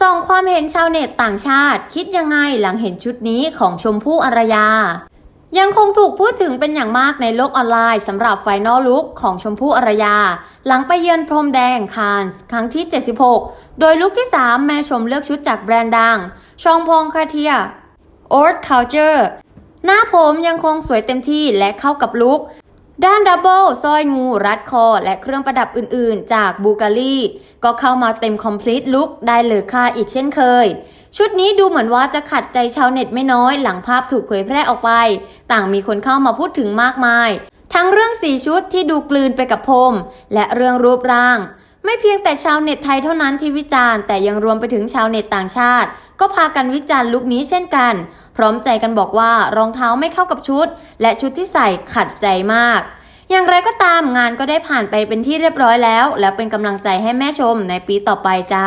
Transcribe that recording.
ส่องความเห็นชาวเน็ตต่างชาติ คิดยังไงหลังเห็นชุดนี้ของชมพู่อารยา ยังคงถูกพูดถึงเป็นอย่างมากในโลกออนไลน์สำหรับไฟนอลลุคของชมพู่อารยา หลังไปเยือนพรมแดงคานส์ครั้งที่ 76 โดยลุคที่ 3 แม่ชมเลือกชุดจากแบรนด์ดัง ชองพงคาเทียโอ๊ตคาเจอร์หน้าผมยังคงสวยเต็มที่และเข้ากับลุค ด้านดับเบิลสร้อยงูรัดคอ และเครื่องประดับอื่นๆ จากบูการีก็เข้ามาเต็มคอมพลีทลุคได้เลยค่ะอีกเช่นเคย ชุดนี้ดูเหมือนว่าจะขัดใจชาวเน็ตไม่น้อยหลังภาพถูกเผยแพร่ออกไป ต่างมีคนเข้ามาพูดถึงมากมาย ทั้งเรื่องสีชุดที่ดูกลืนไปกับพรมและเรื่องรูปร่าง ไม่เพียงแต่ชาวเน็ตไทยเท่านั้นที่วิจารณ์แต่ยังรวมไปถึงชาวเน็ตต่างชาติ ก็พากันวิจารณ์ลุคนี้เช่นกัน พร้อมใจกันบอกว่ารองเท้าไม่เข้ากับชุด และชุดที่ใส่ขัดใจมาก อย่างไรก็ตามงานก็ได้ผ่านไปเป็นที่เรียบร้อยแล้ว และเป็นกำลังใจให้แม่ชมในปีต่อไปจ้า